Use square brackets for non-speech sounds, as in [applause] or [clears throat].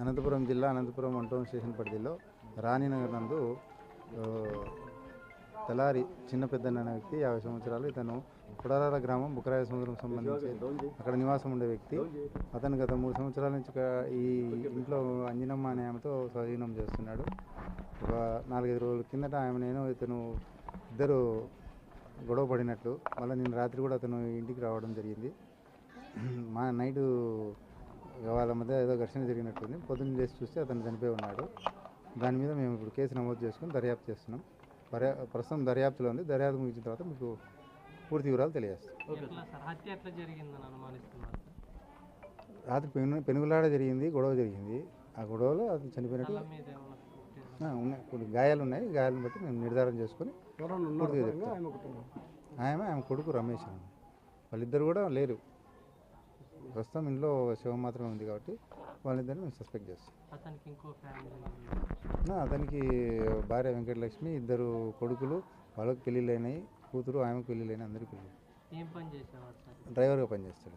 అనంతపురం జిల్లా అనంతపురం వంటం స్టేషన్ పరిధిలో రాణినగర్ నందు తెలారి తెల్లారి చిన్న పెద్దన్న అనే వ్యక్తి యాభై సంవత్సరాలు ఇతను కుడారాల గ్రామం బుకరాయ సముద్రం సంబంధించి అక్కడ నివాసం ఉండే వ్యక్తి. అతను గత మూడు సంవత్సరాల నుంచి ఈ ఇంట్లో అంజనమ్మ అనే ఆమెతో స్వాధీనం చేస్తున్నాడు. ఒక నాలుగైదు రోజుల కిందట ఆమె నేను ఇతను ఇద్దరు గొడవ పడినట్లు మళ్ళీ నేను రాత్రి కూడా అతను ఇంటికి రావడం జరిగింది. [clears throat] మా నైటు వాళ్ళ మధ్య ఏదో ఘర్షణ జరిగినట్టుంది. పొద్దున్న చేసి చూస్తే అతను చనిపోయి ఉన్నాడు. దాని మీద మేము ఇప్పుడు కేసు నమోదు చేసుకుని దర్యాప్తు చేస్తున్నాం. దర్యా ప్రస్తుతం దర్యాప్తులో ఉంది. దర్యాప్తు ముగిసిన తర్వాత మీకు పూర్తి వివరాలు తెలియజేస్తాం. రాత్రి పెను పెనుగులాడ జరిగింది గొడవ జరిగింది. ఆ గొడవలో అతను చనిపోయినట్టు ఉన్నాయి. కొన్ని గాయాలు ఉన్నాయి. గాయాలను బట్టి మేము నిర్ధారణ చేసుకొని పూర్తిగా చెప్తాం. ఆమె ఆమె కొడుకు రమేష్. వాళ్ళిద్దరు కూడా లేరు. ప్రస్తుతం ఇంట్లో శవం మాత్రమే ఉంది కాబట్టి వాళ్ళిద్దరిని మేము సస్పెక్ట్ చేస్తాం. అతనికి ఇంకో ఫ్యామిలీ ఆ, అతనికి భార్య వెంకటలక్ష్మి ఇద్దరు కొడుకులు వాళ్ళకి పెళ్ళిళ్ళు అయినాయి కూతురు ఆమెకు పెళ్ళిళ్ళు అయినాయి అందరికీ పెళ్ళి ఏం పని చేసేవాడు సార్ డ్రైవర్గా పనిచేస్తాడు